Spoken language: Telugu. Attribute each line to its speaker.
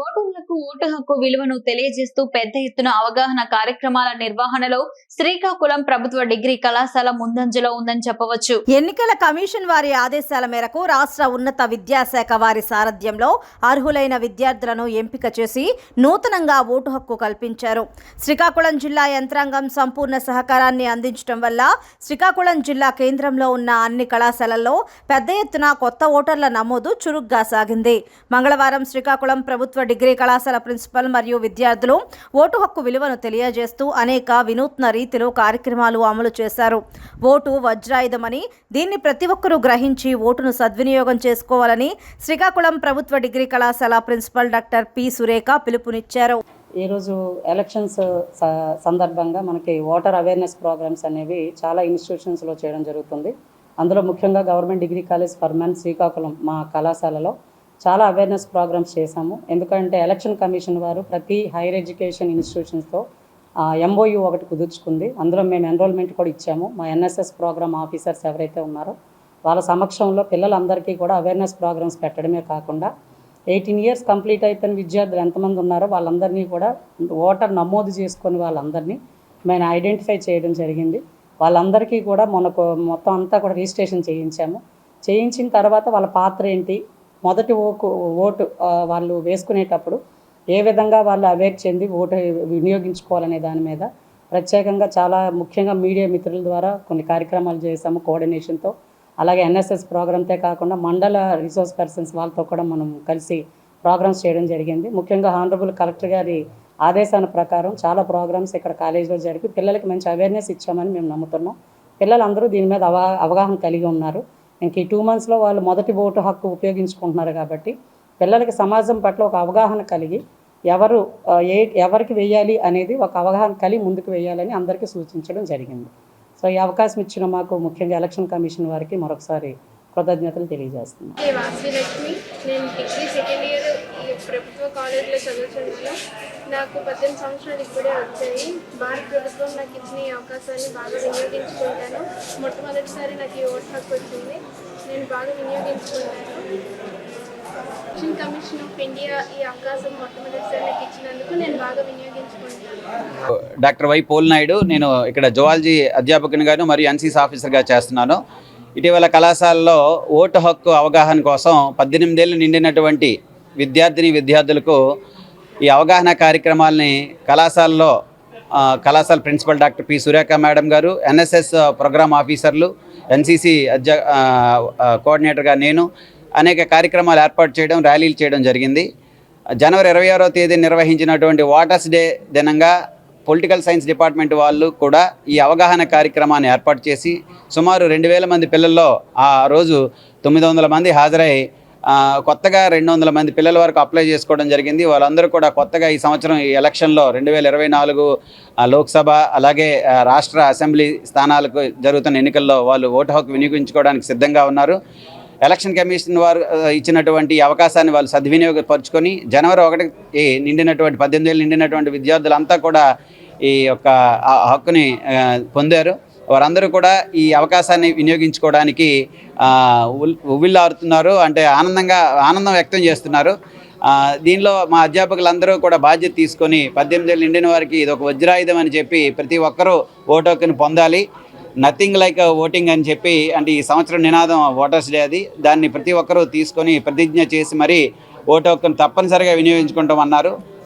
Speaker 1: ఓటర్లకు ఓటు హక్కు విలువను తెలియజేస్తూ పెద్ద ఎత్తున అవగాహన కార్యక్రమాల నిర్వహణలో శ్రీకాకుళం ప్రభుత్వ డిగ్రీ కళాశాల ముందంజలో ఉందని చెప్పవచ్చు.
Speaker 2: ఎన్నికల కమిషన్ వారి ఆదేశాల మేరకు రాష్ట్ర ఉన్నత విద్యాశాఖ వారి సారథ్యంలో అర్హులైన విద్యార్థులను ఎంపిక చేసి నూతనంగా ఓటు హక్కు కల్పించారు. శ్రీకాకుళం జిల్లా యంత్రాంగం సంపూర్ణ సహకారాన్ని అందించడం వల్ల శ్రీకాకుళం జిల్లా కేంద్రంలో ఉన్న అన్ని కళాశాలల్లో పెద్ద ఎత్తున కొత్త ఓటర్ల నమోదు చురుగ్గా సాగింది. మంగళవారం శ్రీకాకుళం ప్రభుత్వ డిగ్రీ కళాశాల ప్రిన్సిపల్ మరియు విద్యార్థులు ఓటు హక్కు విలువను తెలియజేస్తూ అనేక వినూత్న రీతిలో కార్యక్రమాలు అమలు చేశారు. ఓటు వజ్రాయుధమని దీన్ని ప్రతి ఒక్కరూ గ్రహించి ఓటును సద్వినియోగం చేసుకోవాలని శ్రీకాకుళం ప్రభుత్వ డిగ్రీ కళాశాల ప్రిన్సిపల్ డాక్టర్ పి. సురేఖ పిలుపునిచ్చారు.
Speaker 3: ఈరోజు ఎలక్షన్స్ స- సందర్భంగా మనకి ఓటర్ అవేర్నెస్ ప్రోగ్రామ్స్ అనేవి చాలా ఇన్స్టిట్యూషన్స్లో చేయడం జరుగుతుంది. అందులో ముఖ్యంగా government degree college for men Srikakulam మా కళాశాలలో. చాలా అవేర్నెస్ ప్రోగ్రామ్స్ చేశాము. ఎందుకంటే ఎలక్షన్ కమిషన్ వారు ప్రతి హైయర్ ఎడ్యుకేషన్ ఇన్స్టిట్యూషన్స్తో ఎంఓయూ ఒకటి కుదుర్చుకుంది. అందులో మేము ఎన్రోల్మెంట్ కూడా ఇచ్చాము. మా ఎన్ఎస్ఎస్ ప్రోగ్రామ్ ఆఫీసర్స్ ఎవరైతే ఉన్నారో వాళ్ళ సమక్షంలో పిల్లలందరికీ కూడా అవేర్నెస్ ప్రోగ్రామ్స్ పెట్టడమే కాకుండా ఎయిటీన్ ఇయర్స్ కంప్లీట్ అయిపోయిన విద్యార్థులు ఎంతమంది ఉన్నారో వాళ్ళందరినీ కూడా ఓటర్ నమోదు చేసుకొని వాళ్ళందరినీ మేము ఐడెంటిఫై చేయడం జరిగింది. వాళ్ళందరికీ కూడా మనకు మొత్తం అంతా కూడా రిజిస్ట్రేషన్ చేయించాము. చేయించిన తర్వాత వాళ్ళ పాత్ర ఏంటి? మొదటి ఓకు ఓటు వాళ్ళు వేసుకునేటప్పుడు ఏ విధంగా వాళ్ళు అవేర్ చెంది ఓటు వినియోగించుకోవాలనే దాని మీద ప్రత్యేకంగా చాలా ముఖ్యంగా మీడియా మిత్రుల ద్వారా కొన్ని కార్యక్రమాలు చేసాము కోఆర్డినేషన్తో. అలాగే ఎన్ఎస్ఎస్ ప్రోగ్రామ్తే కాకుండా మండల రిసోర్స్ పర్సన్స్ వాళ్ళతో కూడా మనం కలిసి ప్రోగ్రామ్స్ చేయడం జరిగింది. ముఖ్యంగా హానరబుల్ కలెక్టర్ గారి ఆదేశాల ప్రకారం చాలా ప్రోగ్రామ్స్ ఇక్కడ కాలేజీలో జరిపి పిల్లలకి మంచి అవేర్నెస్ ఇచ్చామని మేము నమ్ముతున్నాం. పిల్లలందరూ దీని మీద అవగాహన కలిగి ఉన్నారు. ఇంక ఈ టూ మంత్స్లో వాళ్ళు మొదటి ఓటు హక్కు ఉపయోగించుకుంటున్నారు కాబట్టి పిల్లలకి సమాజం పట్ల ఒక అవగాహన కలిగి ఎవరు ఏ ఎవరికి వేయాలి అనేది ఒక అవగాహన కలిగి ముందుకు వేయాలని అందరికీ సూచించడం జరిగింది. సో ఈ అవకాశం ఇచ్చిన మాకు ముఖ్యంగా ఎలక్షన్ కమిషన్ వారికి మరొకసారి కృతజ్ఞతలు తెలియజేస్తున్నాను
Speaker 4: ప్రభుత్వ కాలేజీలో చదువుతున్నాను నాకు పద్దెనిమిది సంవత్సరాలు ఇప్పుడే వచ్చాయి. భారత ప్రభుత్వం నాకు ఇచ్చిన ఈ అవకాశాన్ని బాగా వినియోగించుకుంటాను. మొట్టమొదటిసారి నాకు ఈ ఓటు హక్కు వచ్చింది. నేను బాగా వినియోగించుకుంటాను ఎలక్షన్ కమిషన్ ఆఫ్ ఇండియా ఈ అవకాశం మొట్టమొదటిసారి నాకు ఇచ్చినందుకు నేను బాగా వినియోగించుకుంటాను.
Speaker 5: డాక్టర్ వై పోల్నాయుడు నేను ఇక్కడ జువాలజీ అధ్యాపకునిగాను మరియు ఎన్సీసీ ఆఫీసర్గా చేస్తున్నాను. ఇటీవల కళాశాలలో ఓటు హక్కు అవగాహన కోసం పద్దెనిమిదేళ్ళు నిండినటువంటి విద్యార్థిని విద్యార్థులకు ఈ అవగాహన కార్యక్రమాలని కళాశాలలో కళాశాల principal doctor P. Surekha madam గారు ఎన్ఎస్ఎస్ ప్రోగ్రామ్ ఆఫీసర్లు ఎన్సీసీ అధ్య కోఆర్డినేటర్గా నేను అనేక కార్యక్రమాలు ఏర్పాటు చేయడం ర్యాలీలు చేయడం జరిగింది. జనవరి ఇరవై ఆరో తేదీ నిర్వహించినటువంటి వాటర్స్ డే దినంగా పొలిటికల్ సైన్స్ డిపార్ట్మెంట్ వాళ్ళు కూడా ఈ అవగాహన కార్యక్రమాన్ని ఏర్పాటు చేసి సుమారు రెండు వేల మంది పిల్లల్లో ఆ రోజు తొమ్మిది వందల మంది హాజరై కొత్తగా రెండు వందల మంది పిల్లల వరకు అప్లై చేసుకోవడం జరిగింది. వాళ్ళందరూ కూడా కొత్తగా ఈ సంవత్సరం ఈ ఎలక్షన్లో రెండు వేల ఇరవై నాలుగు లోక్సభ అలాగే రాష్ట్ర అసెంబ్లీ స్థానాలకు జరుగుతున్న ఎన్నికల్లో వాళ్ళు ఓటు హక్కు వినియోగించుకోవడానికి సిద్ధంగా ఉన్నారు. ఎలక్షన్ కమిషన్ వారు ఇచ్చినటువంటి అవకాశాన్ని వాళ్ళు సద్వినియోగపరుచుకొని జనవరి ఒకటి నిండినటువంటి పద్దెనిమిది నిండినటువంటి విద్యార్థులంతా కూడా ఈ యొక్క హక్కుని పొందారు. వారందరూ కూడా ఈ అవకాశాన్ని వినియోగించుకోవడానికి ఉవ్విల్లారుతున్నారు అంటే ఆనందంగా ఆనందం వ్యక్తం చేస్తున్నారు. దీనిలో మా అధ్యాపకులందరూ కూడా బాధ్యత తీసుకొని పద్దెనిమిది ఏళ్ళు నిండిన వారికి ఇది ఒక వజ్రాయుధం అని చెప్పి ప్రతి ఒక్కరూ ఓటు పొందాలి. నథింగ్ లైక్ ఓటింగ్ అని చెప్పి అంటే ఈ సంవత్సరం నినాదం ఓటర్స్ డే అది. దాన్ని ప్రతి ఒక్కరూ తీసుకొని ప్రతిజ్ఞ చేసి మరీ ఓటు హక్కును తప్పనిసరిగా వినియోగించుకుంటామన్నారు.